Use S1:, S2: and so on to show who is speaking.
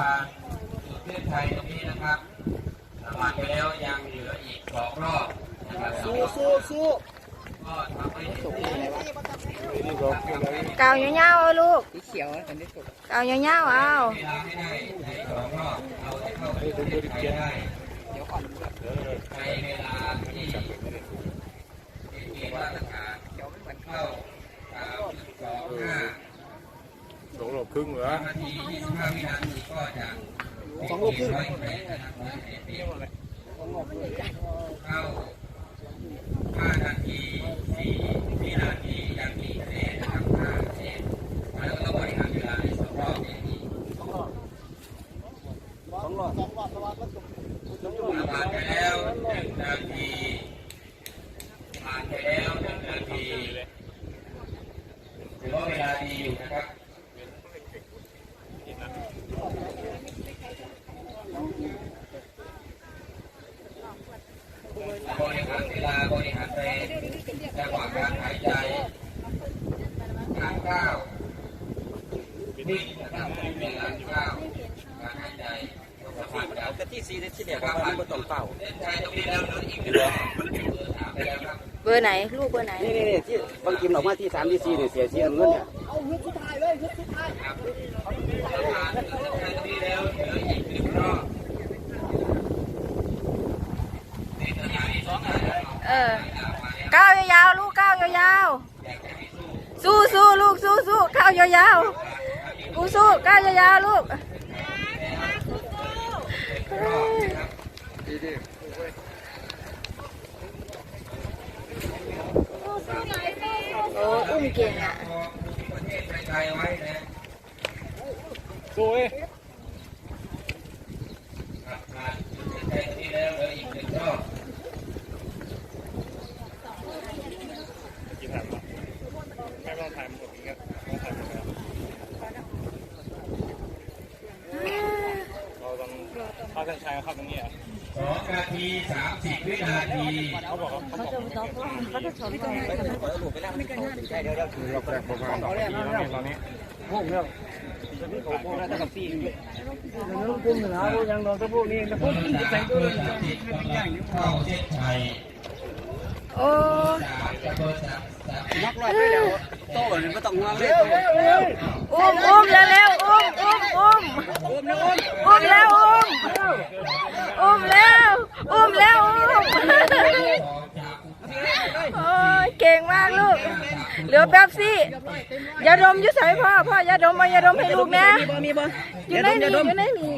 S1: ที่ผ่านจุดเพื่อนไทยตรงนี้นะครับผ่านไปแล้วยังเหลืออีกสองรอบนะครับสู้สู้สู้ก็ทำให้สุข
S2: เกาเงาๆเอาลูก
S3: สีเขียวตอนนี้สุก
S2: เกาเงาๆเอา
S1: เวลาให้ได้ในสองรอบเราจะเข้าไปจุดเพื่อนไทยได้
S3: เดี๋ยวก่อน
S1: ในเวลาที่มีเกณฑ์มาตรฐาน
S3: เดี๋ยวไม่เหมือน
S1: เข้าสามสองห้า
S4: สองโล ครึ่งเหรอ
S1: นาทียี่สิบห้าวินาทีก็จะ
S3: สองลูกครึ่ง
S1: เข้าห้านาทีสี่วินาทียังมีคะแนนนะครับห้าคะแนนแล้วก็ต้องบริหารเวลาในสองรอบอย่างนี้
S3: สองหลอดสองหลอดสวัสดิ์
S1: ผ่านไปแล้วหนึ่งนาทีผ่านไปแล้วหนึ่งนาทีถือว่าเวลาดีอยู่นะครับบริหารเวลาบริหารเพลงจังหวะการหายใจการก้าว นิ่งนะครับเวลาก้าวการหายใจสภาพการ
S3: แต่ที่ซีที่เดียวว่ามันต้องเป่า
S1: เล่นใจตรงนี้แล้วเหลืออีกหนึ่งรอบเบอร์สามไปแล้วครับ
S2: เบอร์ไหนลูกเบอร์ไหน
S3: นี่นี่นี่ที่บางกิมออกมาที่สามที่สี่เนี่ยเสียชีน้ำเงินเนี่ย
S1: ครับผ่านเล่นใจตรงนี้แล้วเหลืออีกหนึ่งรอบนี่ขณะที่สองนะ
S2: เออเก้ายาวๆลูกเก้ายาวๆสู้สู้ลูกสู้สู้เก้ายาวๆกู สู้เก้าวยาวๆลูกโอ้อุ้มเก่งอะ
S1: สู้เอ้ศไทยไว้นะ
S4: สวย
S1: ครับผ่านเล่นใจตรงนี้แล้วเหลืออีกหนึ่งรอบ
S4: กี่แผ่นวะไม่ต้องถ่ายหมดนี้ครับต้องถ่ายหมดแล้วเราต้อง เข้าเส้นชัยเข้าตรงนี้อะ
S1: สองนาทีสามสิบวินาที
S4: เขาบอกเขาบอก
S3: เดี๋ยวเดี๋ยวถือเรา
S4: แรกประมาณสองนาทีแล้วเนี่ยตอนนี้
S3: พวกเรื่องโอ้โหน่าจะกับปีนอยู่น้องกุ้งเหนือพวกยังโดนตัวพวกนี้นะพวกนี้
S1: สามเบอร์สามสิบเข้าเส้นชัย
S2: โอ้
S1: สามจะเบอร์สามสาม
S3: นักลอยไปแล้ว โต้เนี่ยไม่ต้องห่วงเลยโต้
S2: อุ้มอุ้มเร็วๆอุ้มอุ้มอุ้ม
S3: อุ้มนะอุ้ม
S2: อุ้มแล้วอุ้มอุ้มแล้วอุ้มแล้วอุ้มโอ้ยเก่งมากลูกเหลือแป๊บซี่ยาดมยุ่ใส่พ่อพ่อยาดมมายาดมให้ลูกนะอยู่ในนี่อยู่ใน
S3: นี่